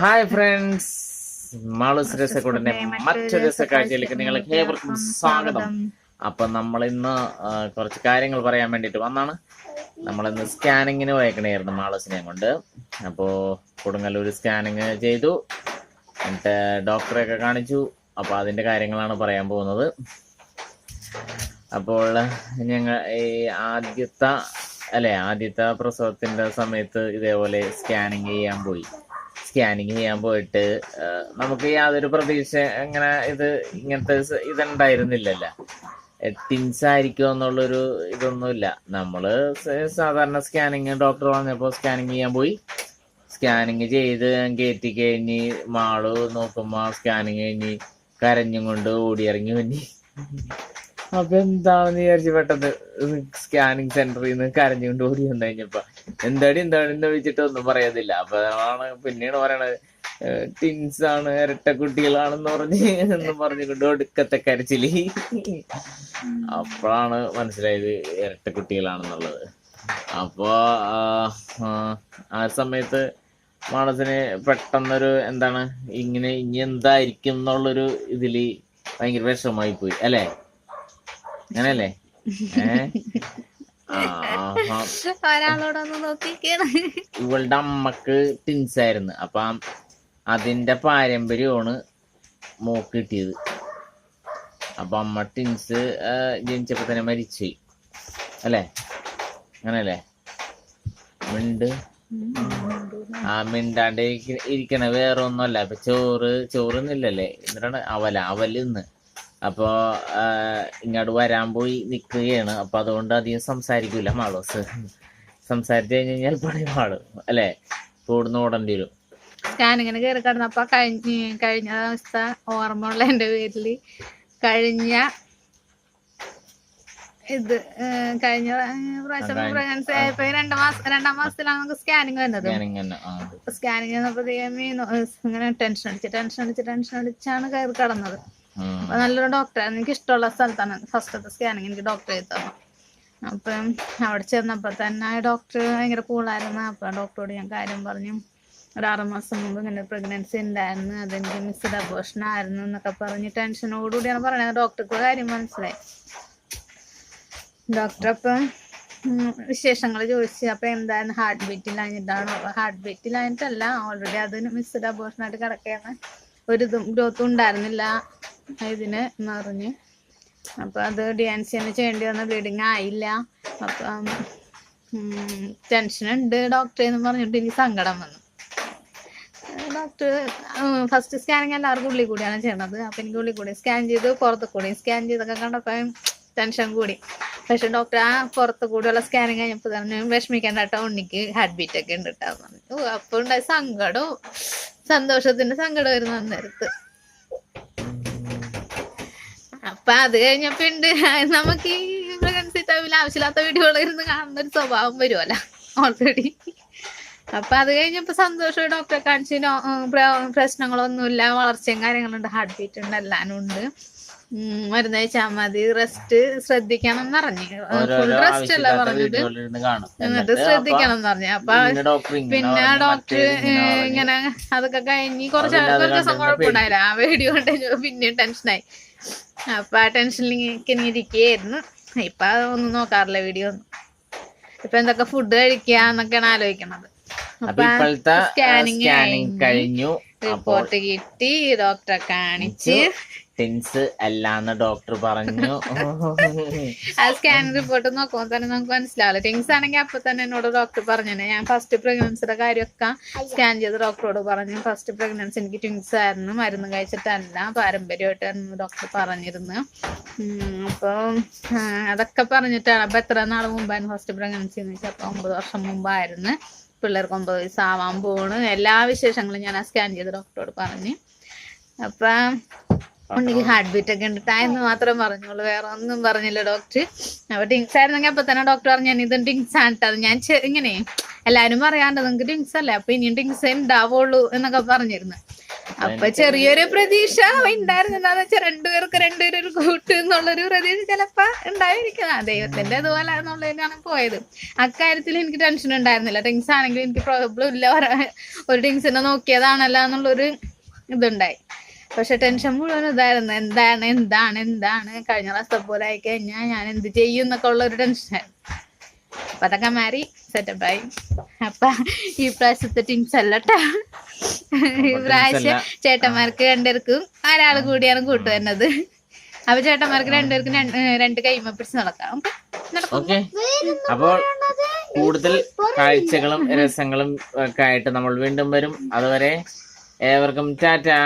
Hi friends. Malu's രസക്കൂടിന്റെ മറ്റൊരു രസക്കാഴ്ചയിലേക്ക് നിങ്ങൾക്ക് ഏവർക്കും സ്വാഗതം. അപ്പൊ നമ്മൾ ഇന്ന് കുറച്ച് കാര്യങ്ങൾ പറയാൻ വേണ്ടിട്ട് വന്നാണ്. നമ്മൾ ഇന്ന് സ്കാനിങ്ങിന് പോയേക്കണായിരുന്നു മാളൂസിനെ കൊണ്ട്. അപ്പോ കൊടുങ്ങല്ലൂർ സ്കാനിങ് ചെയ്തു. എന്നിട്ട് ഡോക്ടറെ ഒക്കെ കാണിച്ചു. അപ്പൊ അതിന്റെ കാര്യങ്ങളാണ് പറയാൻ പോകുന്നത്. അപ്പോൾ ഞങ്ങൾ ഈ ആദ്യത്തെ അല്ലെ ആദ്യത്തെ പ്രസവത്തിന്റെ സമയത്ത് ഇതേപോലെ സ്കാനിങ് ചെയ്യാൻ പോയി. സ്കാനിങ് ചെയ്യാൻ പോയിട്ട് നമുക്ക് യാതൊരു പ്രതീക്ഷ അങ്ങനെ ഇത് ഇങ്ങനത്തെ ഇതുണ്ടായിരുന്നില്ലല്ല. ടിൻസ് ആയിരിക്കും എന്നുള്ളൊരു ഇതൊന്നുമില്ല. നമ്മൾ സാധാരണ സ്കാനിങ് ഡോക്ടർ പറഞ്ഞപ്പോൾ സ്കാനിങ് ചെയ്യാൻ പോയി. സ്കാനിങ് ചെയ്ത് കയറ്റി കഴിഞ്ഞ് മാൾ നോക്കുമ്പോ സ്കാനിങ് കഴിഞ്ഞ് കരഞ്ഞും കൊണ്ട് ഓടിയിറങ്ങി വന്നി. അപ്പൊ എന്താണെന്ന് വിചാരിച്ചു പെട്ടെന്ന് സ്കാനിങ് സെന്ററിൽ നിന്ന് കരഞ്ഞുകൊണ്ട് ഓടി വന്നു കഴിഞ്ഞപ്പോ എന്താടി എന്താണ് എന്ന് വെച്ചിട്ട് ഒന്നും പറയാതില്ല. അപ്പൊ ആണ് പിന്നീട് പറയണത് ടിൻസ് ആണ് ഇരട്ട കുട്ടികളാണെന്ന് പറഞ്ഞ് എന്നും പറഞ്ഞുകൊണ്ട് ഒടുക്കത്തെ കരച്ചിൽ. അപ്പോഴാണ് മനസ്സിലായത് ഇരട്ട കുട്ടികളാണെന്നുള്ളത്. അപ്പോ ആ സമയത്ത് മാണസിന് പെട്ടെന്നൊരു എന്താണ് ഇങ്ങനെ ഇനി എന്തായിരിക്കും എന്നുള്ളൊരു ഇതിൽ ഭയങ്കര വിഷമായി പോയി അല്ലേ? അങ്ങനല്ലേ. ഒരാളോടൊന്ന് നോക്കിക്കാണ് ഇവളുടെ അമ്മയ്ക്ക് ടിൻസ് ആയിരുന്നു. അപ്പം അതിന്റെ പാരമ്പര്യമാണ് മോക്ക് കിട്ടിയത്. അപ്പൊ അമ്മ ടിൻസ് ജനിച്ചപ്പോ തന്നെ മരിച്ചു. അല്ലേ? അങ്ങനല്ലേ? മിണ്ട്. ആ മിണ്ടാണ്ട് ഇരിക്കണ വേറെ ഒന്നുമല്ല അപ്പൊ ചോറ് ചോറൊന്നുമില്ലല്ലേ? എന്നിട്ടാണ് അവല അവലിന്ന് അപ്പോ ഇങ്ങോട്ട് വരാൻ പോയി നിൽക്കുകയാണ് അപ്പൊ അതുകൊണ്ട് അധികം സംസാരിക്കൂല മാളോസ്. സംസാരിച്ചു കഴിഞ്ഞ് കഴിഞ്ഞാൽ പണി പാടും അല്ലേ? കൂടുന്ന ഓടേണ്ടി വരും. ഞാനിങ്ങനെ കയറി കിടന്നപ്പോ കഴിഞ്ഞ കഴിഞ്ഞ അവസ്ഥ ഓർമ്മ ഉള്ള എന്റെ പേരിൽ കഴിഞ്ഞ ഇത് കഴിഞ്ഞ പ്രാവശ്യം പ്രഗ്നൻസി ആയപ്പോ രണ്ടു മാസം രണ്ടാം മാസത്തിലാണ് നമുക്ക് സ്കാനിങ് വന്നത്. സ്കാനിങ് വന്നപ്പോഴത്തേക്കും ഇങ്ങനെ ടെൻഷൻ അടിച്ച് ടെൻഷൻ അടിച്ച് ടെൻഷൻ അടിച്ചാണ് കയറി കിടന്നത്. അപ്പൊ നല്ലൊരു ഡോക്ടറാണ് എനിക്ക് ഇഷ്ടമുള്ള സ്ഥലത്താണ്. ഫസ്റ്റത്തെ സ്കാനിങ് എനിക്ക് ഡോക്ടർ ചെയ്ത് തന്നു അപ്പം അവിടെ ചെന്നപ്പോൾ തന്നെ ഡോക്ടർ ഭയങ്കര കൂളായിരുന്നു അപ്പം ഡോക്ടറോട് ഞാൻ കാര്യം പറഞ്ഞു. ഒരു ആറ് മാസം മുമ്പ് ഇങ്ങനെ പ്രഗ്നൻസി ഉണ്ടായിരുന്നു അതെനിക്ക് മിസ്ഡ് അബോഷൻ ആയിരുന്നു എന്നൊക്കെ പറഞ്ഞ് ടെൻഷനോടുകൂടിയാണ് പറയുന്നത്. ഡോക്ടർക്ക് കാര്യം മനസ്സിലായി. ഡോക്ടർ അപ്പം വിശേഷങ്ങൾ ചോദിച്ചു. അപ്പൊ എന്തായിരുന്നു? ഹാർട്ട് ബീറ്റിലാഞ്ഞിട്ടാണോ ഹാർട്ട് ബീറ്റിലാഞ്ഞിട്ടല്ല ഓൾറെഡി അതിന് മിസ്ഡ് അബോഷൻ കിടക്കുന്ന. ഒരു ഇതും ഗ്രോത്തും ഉണ്ടായിരുന്നില്ല. ഇതിന് നിറഞ്ഞ്. അപ്പോൾ അപ്പൊ അത് തന്നെ ചെയ്യേണ്ടി വന്ന ബ്ലീഡിങ് ആയില്ല. അപ്പം ടെൻഷൻ ഉണ്ട് ഡോക്ടറെ എന്ന് പറഞ്ഞിട്ട് എനിക്ക് സങ്കടം വന്നു. ഡോക്ടർ ഫസ്റ്റ് സ്കാനിങ് എല്ലാവർക്കും ഉള്ളിൽ കൂടിയാണ് ചെയ്യണത്. അപ്പൊ എനിക്ക് ഉള്ളിൽ കൂടി സ്കാൻ ചെയ്ത് പുറത്ത് കൂടി. സ്കാൻ ചെയ്തൊക്കെ കണ്ടപ്പോൾ ടെൻഷൻ കൂടി. പക്ഷെ ഡോക്ടർ ആ പുറത്ത് കൂടിയുള്ള സ്കാനിങ് കഴിഞ്ഞപ്പോൾ പറഞ്ഞു വിഷമിക്കേണ്ട കേട്ടോ ഉണ്ണിക്ക് ഹാർട്ട് ബീറ്റ് ഒക്കെ ഉണ്ട് കേട്ടോ എന്ന് പറഞ്ഞു. ഓ അപ്പൊ ഉണ്ടായ സങ്കടവും സന്തോഷത്തിന്റെ സങ്കടം വരുന്ന അന്നേരത്ത്. അപ്പൊ അത് കഴിഞ്ഞപ്പോ ഉണ്ട്. നമുക്ക് ഈ പ്രഗ്നൻസി ടൈമിൽ ആവശ്യമില്ലാത്ത വീഡിയോകൾ ഇരുന്ന് കാണുന്ന ഒരു സ്വഭാവം വരുമല്ല ഓൾറെഡി അപ്പൊ അത് കഴിഞ്ഞപ്പോ സന്തോഷം ഡോക്ടറെ കാണിച്ച് പ്രശ്നങ്ങളൊന്നുമില്ല വളർച്ചയും കാര്യങ്ങളുണ്ട് ഹാർട്ട് ബീറ്റ് ഉണ്ട് എല്ലാനും ഉണ്ട് ഉം, മരുന്ന് കഴിച്ചാ മതി റെസ്റ്റ് ശ്രദ്ധിക്കണം എന്ന് പറഞ്ഞു ഫുൾ റെസ്റ്റ് അല്ല പറഞ്ഞത്? എന്നിട്ട് ശ്രദ്ധിക്കണം എന്ന് പറഞ്ഞു. അപ്പൊ പിന്നെ ഡോക്ടർ ഇങ്ങനെ അതൊക്കെ കഴിഞ്ഞ് കുറച്ച് കുറച്ച് ദിവസം കുഴപ്പമുണ്ടായില്ല. ആ വീഡിയോ കണ്ടു പിന്നെയും ടെൻഷനായി അപ്പൊ ആ ടെൻഷനിൽ ഇങ്ങനെ ഇരിക്കുകയായിരുന്നു. ഇപ്പൊ ഒന്നും നോക്കാറില്ല വീഡിയോ ഒന്നും. ഇപ്പൊ എന്തൊക്കെ ഫുഡ് കഴിക്കുക എന്നൊക്കെയാണ് ആലോചിക്കണത്. അപ്പൊ സ്കാനിങ് കഴിഞ്ഞു. റിപ്പോർട്ട് കിട്ടി ഡോക്ടറെ കാണിച്ച്. ടെൻസ് അല്ലാന്ന് ഡോക്ടർ പറഞ്ഞു. ആ സ്കാൻ റിപ്പോർട്ട് നോക്കുമ്പോൾ തന്നെ നമുക്ക് മനസ്സിലാവില്ല. ടിങ്സ് ആണെങ്കിൽ അപ്പൊ തന്നെ എന്നോട് ഡോക്ടർ പറഞ്ഞു ഞാൻ ഫസ്റ്റ് പ്രഗ്നൻസിയുടെ കാര്യമൊക്കെ സ്കാൻ ചെയ്ത് ഡോക്ടറോട് പറഞ്ഞു. ഫസ്റ്റ് പ്രഗ്നൻസി എനിക്ക് ടിങ്സ് ആയിരുന്നു മരുന്ന് കഴിച്ചിട്ടല്ല പാരമ്പര്യമായിട്ടായിരുന്നു ഡോക്ടർ പറഞ്ഞിരുന്നു അപ്പോൾ അപ്പൊ അതൊക്കെ പറഞ്ഞിട്ടാണ്. അപ്പൊ എത്ര നാൾ മുമ്പായിരുന്നു ഫസ്റ്റ് പ്രഗ്നൻസി എന്ന് വെച്ചാൽ അപ്പൊ ഒമ്പത് വർഷം മുമ്പായിരുന്നു. പിള്ളേർക്ക് ഒമ്പത് വയസ്സാവാൻ പോണ്. എല്ലാ വിശേഷങ്ങളും ഞാൻ ആ സ്കാൻ ചെയ്ത് ഡോക്ടറോട് പറഞ്ഞു. അപ്പൊ ഉണ്ടെങ്കിൽ ഹാർട്ട് ബീറ്റ് ഒക്കെ ഉണ്ട് എന്ന് മാത്രം പറഞ്ഞോളൂ. വേറെ ഒന്നും പറഞ്ഞില്ല ഡോക്ടർ അപ്പൊ ടിങ്സ് ആയിരുന്നെങ്കിൽ അപ്പൊ തന്നെ ഡോക്ടർ പറഞ്ഞു ഞാൻ ഇത് ടിങ്സ് ആണ് ട്ടോ. അത് ഞാൻ ഇങ്ങനെ എല്ലാരും പറയാണ്ട് നിങ്ങൾക്ക് ടിങ്സ് അല്ലേ? അപ്പൊ ഇനിയും ടിങ്സ് ഉണ്ടാവുള്ളൂ എന്നൊക്കെ പറഞ്ഞിരുന്നു. അപ്പൊ ചെറിയൊരു പ്രതീക്ഷ ഉണ്ടായിരുന്നു. എന്താന്ന് വെച്ചാൽ രണ്ടുപേർക്ക് രണ്ടുപേരും ഒരു കൂട്ട് എന്നുള്ളൊരു പ്രതീക്ഷ ചിലപ്പോ ഉണ്ടായിരിക്കും ആ ദൈവത്തിന്റെ അതുപോലെ എന്നുള്ളതിനാണ് പോയത്. അക്കാര്യത്തിൽ എനിക്ക് ടെൻഷൻ ഉണ്ടായിരുന്നില്ല. ടിങ്സ് ആണെങ്കിലും എനിക്ക് പ്രോബ്ലം ഇല്ല. ഒരു- ടിങ്സിനെ നോക്കിയതാണല്ലോ എന്നുള്ളൊരു ഇതുണ്ടായി. പക്ഷെ ടെൻഷൻ മുഴുവൻ ഇതായിരുന്നു. എന്താണ് എന്താണ് എന്താണ്? കഴിഞ്ഞ പ്രാവശ്യത്തെ പോലെ ആയി കഴിഞ്ഞാൽ ഞാൻ എന്ത് ചെയ്യും എന്നൊക്കെ ഉള്ള ഒരു ടെൻഷൻ ടെൻഷനായിരുന്നു അപ്പൊ അതൊക്കെ മാറി സെറ്റപ്പായി അപ്പൊ ഈ പ്രാവശ്യത്തെ ടിങ്സ് അല്ലട്ടാ. ഈ പ്രാവശ്യം ചേട്ടന്മാർക്ക് രണ്ടുപേർക്കും ഒരാൾ കൂടിയാണ് കൂട്ടു വരുന്നത് അപ്പൊ ചേട്ടന്മാർക്ക് രണ്ടുപേർക്കും രണ്ട് കൈമ പിടിച്ച് നടക്കാം. ഓക്കെ? നടക്കും ഓക്കെ. അപ്പോൾ കൂടുതൽ കാഴ്ചകളും രസങ്ങളും ഒക്കെ ആയിട്ട് നമ്മൾ വീണ്ടും വരും. അതുവരെ ഏവർക്കും ടാറ്റാ.